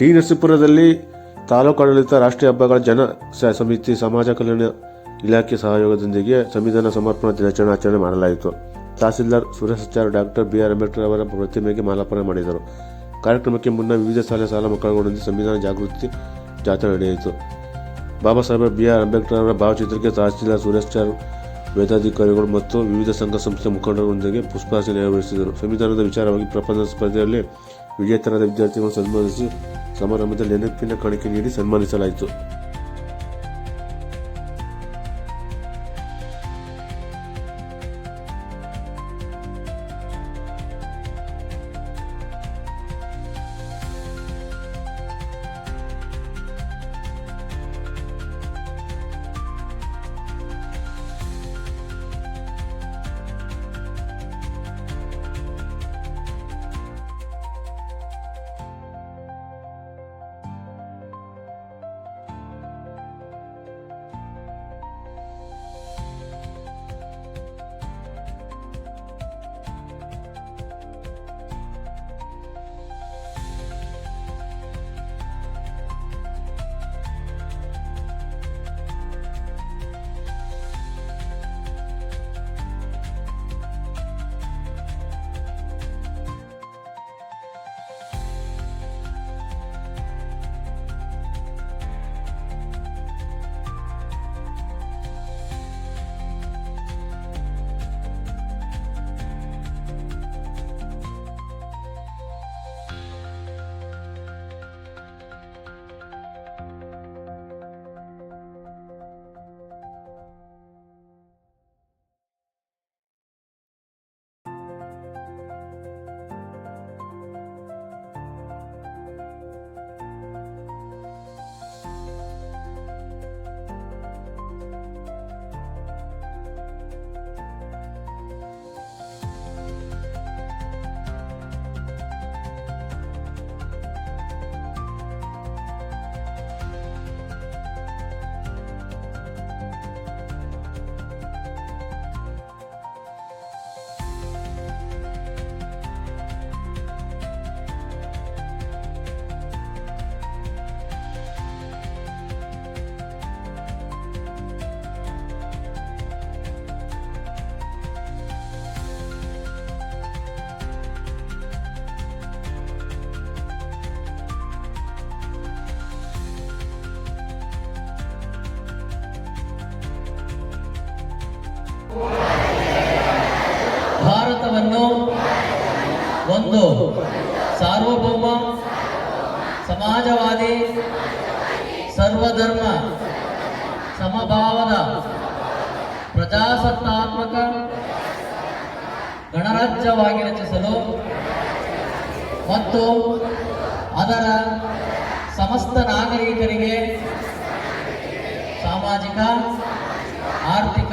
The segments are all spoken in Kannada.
ಟಿ. ನರಸೀಪುರದಲ್ಲಿ ತಾಲೂಕು ಆಡಳಿತ ರಾಷ್ಟ್ರೀಯ ಹಬ್ಬಗಳ ಜನ ಸಮಿತಿ ಸಮಾಜ ಕಲ್ಯಾಣ ಇಲಾಖೆ ಸಹಯೋಗದೊಂದಿಗೆ ಸಂವಿಧಾನ ಸಮರ್ಪಣಾ ದಿನಾಚರಣೆ ಆಚರಣೆ ಮಾಡಲಾಯಿತು. Tahsildar Sureshachar doctor B R Ambedkar ಅವರ ಪ್ರತಿಮೆಗೆ ಮಾಲಾರ್ಪಣೆ ಮಾಡಿದರು. ಕಾರ್ಯಕ್ರಮಕ್ಕೆ ಮುನ್ನ ವಿವಿಧ ಶಾಲೆ ಶಾಲಾ ಮಕ್ಕಳೊಂದಿಗೆ ಸಂವಿಧಾನ ಜಾಗೃತಿ ಜಾಥಾ ನಡೆಯಿತು. ಬಾಬಾ ಸಾಹೇಬ್ ಬಿ ಆರ್ ಅಂಬೇಡ್ಕರ್ ಅವರ ಭಾವಚಿತ್ರಕ್ಕೆ ತಹಸೀಲ್ದಾರ್ ಸುರೇಶಾಚಾರ್ ವೇದಾಧಿಕಾರಿಗಳು ಮತ್ತು ವಿವಿಧ ಸಂಘ ಸಂಸ್ಥೆ ಮುಖಂಡರೊಂದಿಗೆ ಪುಷ್ಪಾರ್ಚನೆ ನೆರವೇರಿಸಿದರು. ಸಂವಿಧಾನದ ವಿಚಾರವಾಗಿ ಪ್ರಪಂಚ ಸ್ಪರ್ಧೆಯಲ್ಲಿ ವಿಜೇತರಾದ ವಿದ್ಯಾರ್ಥಿಗಳನ್ನು ಸನ್ಮಾನಿಸಿ ಸಮಾರಂಭದಲ್ಲಿ ನೆನಪಿನ ಕಾಣಿಕೆ ನೀಡಿ ಸನ್ಮಾನಿಸಲಾಯಿತು. ಭಾರತವನ್ನು ಒಂದು ಸಾರ್ವಭೌಮ, ಸಮಾಜವಾದಿ, ಸರ್ವಧರ್ಮ, ಸಮಭಾವದ, ಪ್ರಜಾಸತ್ತಾತ್ಮಕ, ಗಣರಾಜ್ಯವಾಗಿ ರಚಿಸಲು ಮತ್ತು ಅದರ ಸಮಸ್ತ ನಾಗರಿಕರಿಗೆ ಸಾಮಾಜಿಕ, ಆರ್ಥಿಕ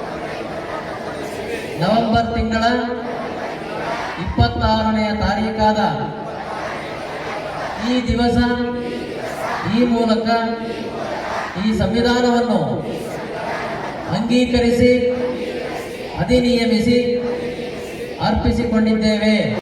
ನವೆಂಬರ್ ತಿಂಗಳ ಇಪ್ಪತ್ತಾರನೆಯ ತಾರೀಕಾದ ಈ ದಿವಸ ಈ ಮೂಲಕ ಈ ಸಂವಿಧಾನವನ್ನು ಅಂಗೀಕರಿಸಿ ಅಧಿನಿಯಮಿಸಿ ಅರ್ಪಿಸಿಕೊಂಡಿದ್ದೇವೆ.